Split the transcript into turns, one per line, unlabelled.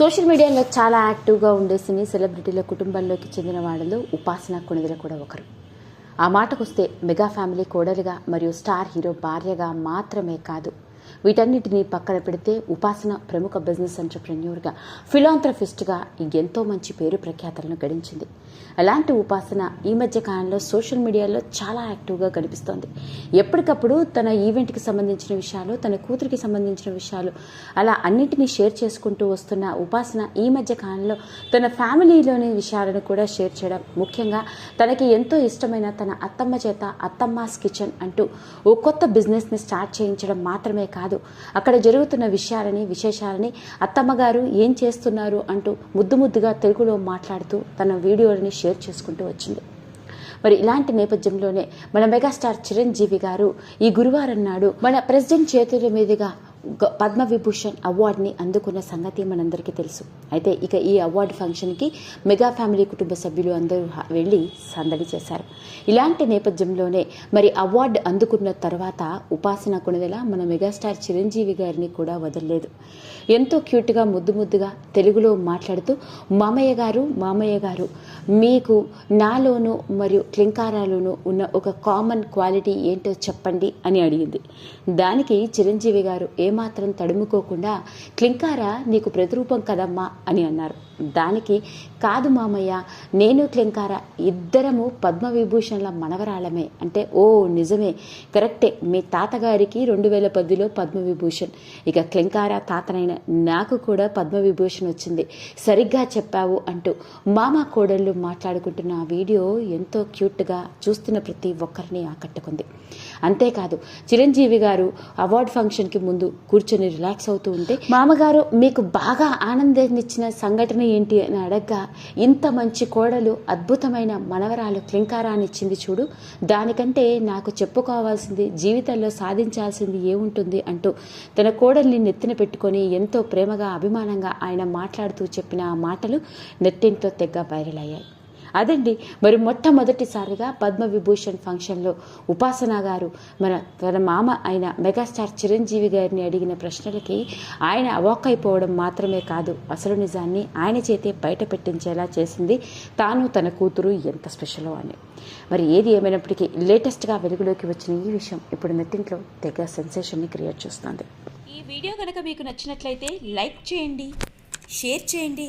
Social మీడియాలో చాలా యాక్టివ్గా ఉండే సినీ సెలబ్రిటీల కుటుంబంలోకి చెందిన వాళ్ళలో ఉపాసన కొణిదల కూడా ఒకరు. ఆ మాటకొస్తే మెగా ఫ్యామిలీ కోడలుగా మరియు స్టార్ హీరో భార్యగా మాత్రమే కాదు వీటన్నిటిని పక్కన పెడితే ఉపాసన ప్రముఖ బిజినెస్ ఎంటర్ప్రెన్యూర్గా ఫిలాంథ్రఫిస్ట్గా ఎంతో మంచి పేరు ప్రఖ్యాతలను గడించింది. అలాంటి ఉపాసన ఈ మధ్య కాలంలో సోషల్ మీడియాలో చాలా యాక్టివ్గా కనిపిస్తోంది. ఎప్పటికప్పుడు తన ఈవెంట్కి సంబంధించిన విషయాలు తన కూతురికి సంబంధించిన విషయాలు అలా అన్నింటినీ షేర్ చేసుకుంటూ వస్తున్న ఉపాసన ఈ మధ్య కాలంలో తన ఫ్యామిలీలోని విషయాలను కూడా షేర్ చేయడం. ముఖ్యంగా తనకి ఎంతో ఇష్టమైన తన అత్తమ్మ చేత అత్తమ్మాస్ కిచెన్ అంటూ ఓ కొత్త బిజినెస్ని స్టార్ట్ చేయించడం మాత్రమే కాదు అక్కడ జరుగుతున్న విషయాలని విశేషాలని అత్తమ్మగారు ఏం చేస్తున్నారు అంటూ ముద్దు ముద్దుగా తెలుగులో మాట్లాడుతూ తన వీడియోలని షేర్ చేసుకుంటూ వచ్చింది. మరి ఇలాంటి నేపథ్యంలోనే మన మెగాస్టార్ చిరంజీవి గారు ఈ గురువారం నాడు మన ప్రెసిడెంట్ చేతుల మీదుగా పద్మవిభూషణ్ పద్మ విభూషణ్ అవార్డుని అందుకున్న సంగతి మనందరికీ తెలుసు. అయితే ఇక ఈ అవార్డు ఫంక్షన్కి మెగా ఫ్యామిలీ కుటుంబ సభ్యులు అందరూ వెళ్ళి సందడి చేశారు. ఇలాంటి నేపథ్యంలోనే మరి అవార్డు అందుకున్న తర్వాత ఉపాసన కొణిదెల మన మెగాస్టార్ చిరంజీవి గారిని కూడా వదలలేదు. ఎంతో క్యూట్గా ముద్దు ముద్దుగా తెలుగులో మాట్లాడుతూ మామయ్య గారు మామయ్య గారు మీకు నాలోను మరియు క్లింకారాలోను ఉన్న ఒక కామన్ క్వాలిటీ ఏంటో చెప్పండి అని అడిగింది. దానికి చిరంజీవి గారు ఏమాత్రం తడుముకోకుండా క్లింకార నీకు ప్రతిరూపం కదమ్మా అని అన్నారు. దానికి కాదు మామయ్య నేను క్లింకార ఇద్దరము పద్మవిభూషణ్ల మనవరాళమే అంటే ఓ నిజమే కరెక్టే మీ తాతగారికి రెండు వేల పదిలో పద్మవిభూషణ్. ఇక క్లింకార తాతనైన నాకు కూడా పద్మవిభూషణ్ వచ్చింది. సరిగ్గా చెప్పావు అంటూ మామ కోడళ్ళు మాట్లాడుకుంటున్న ఆ వీడియో ఎంతో క్యూట్గా చూస్తున్న ప్రతి ఒక్కరిని ఆకట్టుకుంది. అంతేకాదు చిరంజీవి గారు అవార్డ్ ఫంక్షన్కి ముందు కూర్చొని రిలాక్స్ అవుతూ ఉంటే మామగారు మీకు బాగా ఆనందాన్ని ఇచ్చిన సంఘటన ఏంటి అని అడగ్గా ఇంత మంచి కోడలు అద్భుతమైన మనవరాలు క్లింకారాన్ని ఇచ్చింది చూడు. దానికంటే నాకు చెప్పుకోవాల్సింది జీవితంలో సాధించాల్సింది ఏముంటుంది? అంటూ తన కోడల్ని నెత్తిన పెట్టుకొని ఎంతో ప్రేమగా అభిమానంగా ఆయన మాట్లాడుతూ చెప్పిన ఆ మాటలు నెట్టింట్లో తెగ్గ వైరల్ అయ్యాయి. అదండి మరి మొట్టమొదటిసారిగా పద్మవిభూషణ్ ఫంక్షన్లో ఉపాసన గారు మన తన మామ అయిన మెగాస్టార్ చిరంజీవి గారిని అడిగిన ప్రశ్నలకి ఆయన అవాక్ అయిపోవడం మాత్రమే కాదు అసలు నిజాన్ని ఆయన చేతే బయట పెట్టించేలా చేసింది తాను తన కూతురు ఎంత స్పెషలో అని. మరి ఏది ఏమైనప్పటికీ లేటెస్ట్గా వెలుగులోకి వచ్చిన ఈ విషయం ఇప్పుడు నెట్టింట్లో తెగ సెన్సేషన్ని క్రియేట్ చేస్తుంది.
ఈ వీడియో కనుక మీకు నచ్చినట్లయితే లైక్ చేయండి షేర్ చేయండి.